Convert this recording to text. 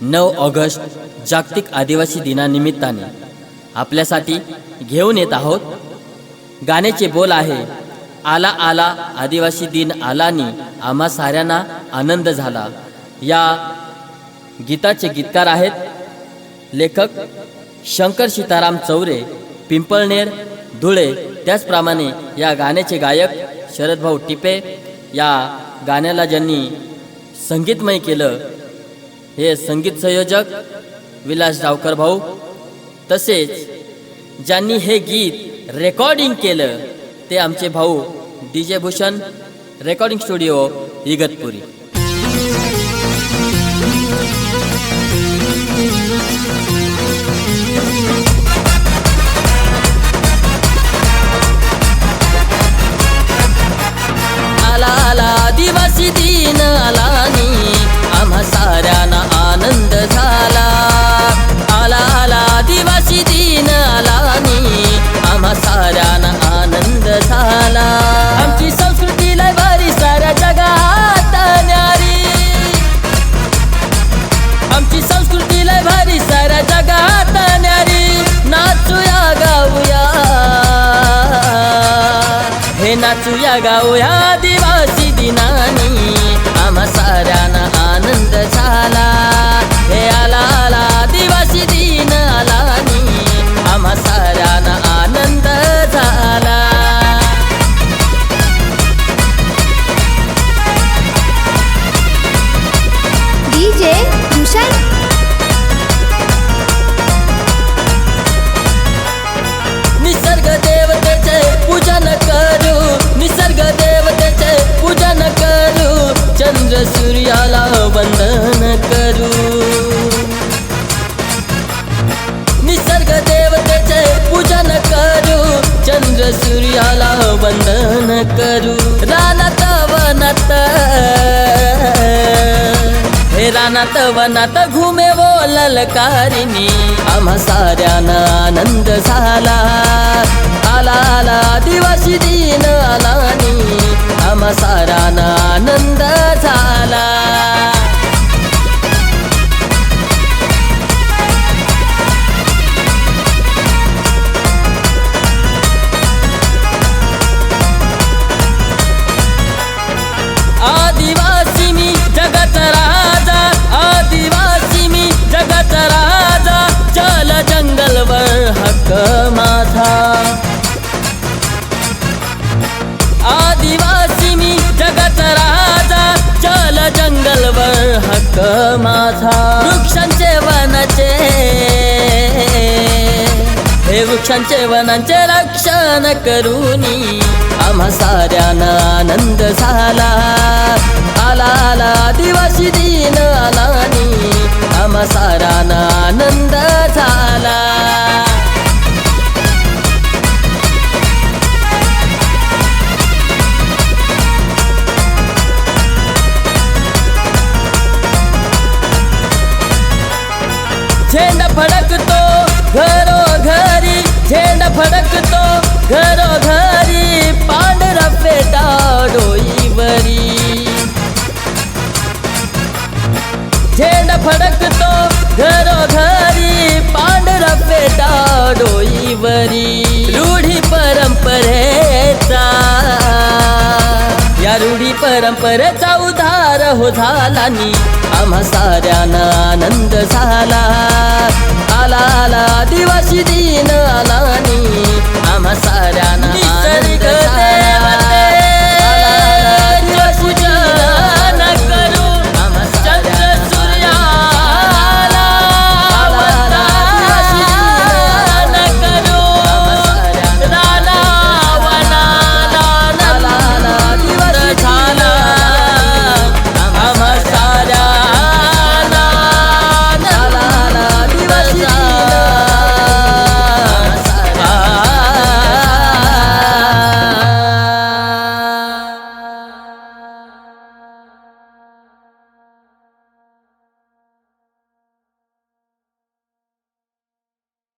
नऊ ऑगस्ट जागतिक आदिवासी दिनानिमित्ताने आपल्यासाठी घेऊन येत आहोत. गाण्याचे बोल आहे आला आला आदिवासी दिन आलानी आम्हा साऱ्यांना आनंद झाला. या गीताचे गीतकार आहेत लेखक शंकर सीताराम चौरे पिंपळनेर धुळे. त्याचप्रमाणे या गाण्याचे गायक शरदभाऊ टिपे या गाण्याला ज्यांनी संगीतमय केलं हे संगीत संयोजक विलास डावकर भाऊ. तसेच ज्यांनी हे गीत रेकॉर्डिंग केलं ते आमचे भाऊ D J Bhushan recording studio Igatpuri. नाचूया गाऊया आदिवासी दिनानी करू रानात वनात हे रानात वनात घुमे वो ललकारिणी. आम्हा साऱ्यांना आनंद झाला. आला आला आदिवासी दिन आलानी माझा वृक्षांचे वनाचे. हे वृक्षांचे वनांचे रक्षण करूनी आम्हा साऱ्यांना. झेंडा फडकतो घरो घरी झेंडा फडकतो. परंपरेचा उधार हो झाला नी. आम्हा साऱ्यांना आनंद झाला. आला आला आदिवासी दिन.